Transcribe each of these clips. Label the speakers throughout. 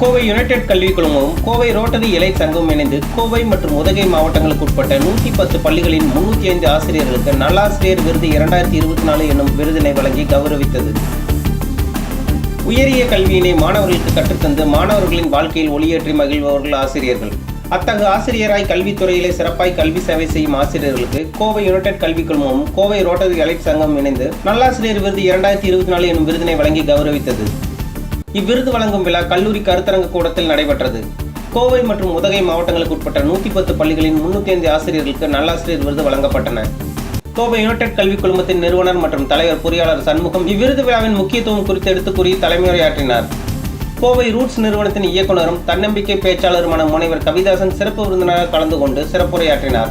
Speaker 1: Kovai United கல்விக் குழுமமும் Kovai rotary இலை சங்கமும் இணைந்து கோவை மற்றும் உதகை மாவட்டங்களுக்கு உட்பட்ட நூற்றி பத்து பள்ளிகளின் முன்னூற்றி ஐந்து ஆசிரியர்களுக்கு நல்லாசிரியர் விருது இரண்டாயிரத்தி இருபத்தி நாலு என்னும் விருதினை வழங்கி கௌரவித்தது. உயரிய கல்வியினை மாணவர்களுக்கு கற்றுத்தந்து மாணவர்களின் வாழ்க்கையில் ஒளியேற்றி மகிழ்பவர்கள் ஆசிரியர்கள். அத்தகு ஆசிரியராய் கல்வித்துறையிலே சிறப்பாய் கல்வி சேவை செய்யும் ஆசிரியர்களுக்கு கோவை யுனைடெட் கல்விக் குழுமமும் கோவை ரோட்டரி அலைட் சங்கம் இணைந்து நல்லாசிரியர் விருது இரண்டாயிரத்தி இருபத்தி நாலு என்னும் விருதினை வழங்கி கௌரவித்தது. இவ்விருது வழங்கும் விழா கல்லூரி கருத்தரங்க கூடத்தில் நடைபெற்றது. கோவை மற்றும் உதகை மாவட்டங்களுக்கு உட்பட்ட நூற்றி பத்து பள்ளிகளின் முன்னூற்றி ஐந்து ஆசிரியர்களுக்கு நல்லாசிரியர் விருது வழங்கப்பட்டன. கோவை யுனைடெட் கல்விக் குழுமத்தின் நிறுவனர் மற்றும் தலைவர் பொறியாளர் சண்முகம் இவ்விருது விழாவின் முக்கியத்துவம் குறித்து எடுத்து கூறி தலைமையுரையாற்றினார். கோவை ரூட்ஸ் நிறுவனத்தின் இயக்குனரும் தன்னம்பிக்கை பேச்சாளருமான முனைவர் கவிதாசன் சிறப்பு விருந்தினராக கலந்து கொண்டு சிறப்புரையாற்றினார்.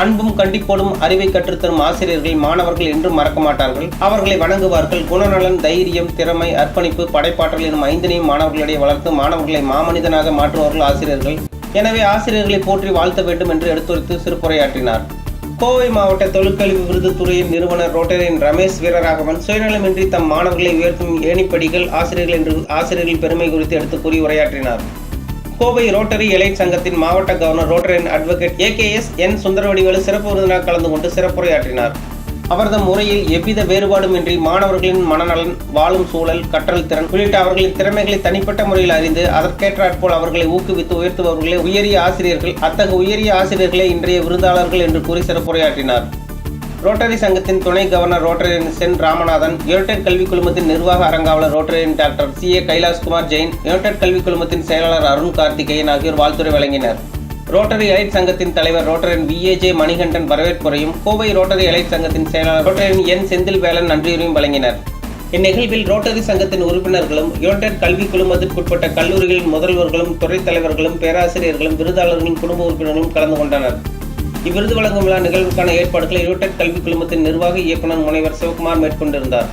Speaker 1: அன்பும் கண்டிப்போடும் அறிவை கற்றுத்தரும் ஆசிரியர்கள் மாணவர்கள் என்றும் மறக்க மாட்டார்கள். அவர்களை வணங்குவார்கள். குணநலன் தைரியம் திறமை அர்ப்பணிப்பு படைப்பாற்றல் எனும் ஐந்தினையும் மாணவர்களிடையே வளர்த்து மாணவர்களை மாமனிதனாக மாற்றுவார்கள் ஆசிரியர்கள். எனவே ஆசிரியர்களை போற்றி வாழ்த்த வேண்டும் என்று எடுத்துரைத்து சிறப்புரையாற்றினார். கோவை மாவட்ட தொழிற்கல்வி விருது துறையின் நிறுவனர் ரோட்டரியின் ரமேஷ் வீரராகவன் சுயநலமின்றி தம் மாணவர்களை உயர்த்தும் ஏணிப்படிகள் ஆசிரியர்கள் என்று ஆசிரியர்கள் பெருமை குறித்து எடுத்து கூறி உரையாற்றினார். கோவை ரோட்டரி எலைட் சங்கத்தின் மாவட்ட கவர்னர் ரோட்டரியின் அட்வொகேட் ஏகேஎஸ் என் சுந்தரவடிவேலு சிறப்பு விருந்தினர் கலந்து கொண்டு சிறப்புரையாற்றினார். அவரது முறையில் எவ்வித வேறுபாடுமின்றி மாணவர்களின் மனநலன் வாழும் சூழல் கற்றல் திறன் உள்ளிட்ட அவர்களின் திறமைகளை தனிப்பட்ட முறையில் அறிந்து அதற்கேற்றாற்போல் அவர்களை ஊக்குவித்து உயர்த்துபவர்களே உயரிய ஆசிரியர்கள் அத்தகைய உயரிய ஆசிரியர்களே இன்றைய விருந்தாளர்கள் என்று கூறி சிறப்புரையாற்றினார். ரோட்டரி சங்கத்தின் துணை governor Rotarian Sen Ramanathan United கல்விக் குழுமத்தின் நிர்வாக அரங்காவலர் Rotarian doctor C. A. Kailashkumar Jain United கல்விக் குழுமத்தின் செயலாளர் அருண் கார்த்திகேயன் ஆகியோர் வாழ்த்துரை வழங்கினர். ரோட்டரி எலைட் சங்கத்தின் தலைவர் ரோட்டரின் ஜே. மணிகண்டன் வரவேற்புரையும் கோவை ரோட்டரி எலைட் சங்கத்தின் செயலாளர் ரோட்டரின் என். செந்தில் வேலன் நன்றியுரையும் வழங்கினர். இந்நிகழ்வில் ரோட்டரி சங்கத்தின் உறுப்பினர்களும் யுனைடெட் கல்விக் குழுமத்திற்குட்பட்ட கல்லூரிகளின் முதல்வர்களும் துறைத் தலைவர்களும் பேராசிரியர்களும் விருதாளர்களின் குடும்ப உறுப்பினர்களும் கலந்து கொண்டனர். இவ்விருது வழங்கும் விழா நிகழ்வுக்கான ஏற்பாடுகளை யுனைடெட் கல்விக் குழுமத்தின் நிர்வாக இயக்குநர் முனைவர் சிவகுமார் மேற்கொண்டிருந்தார்.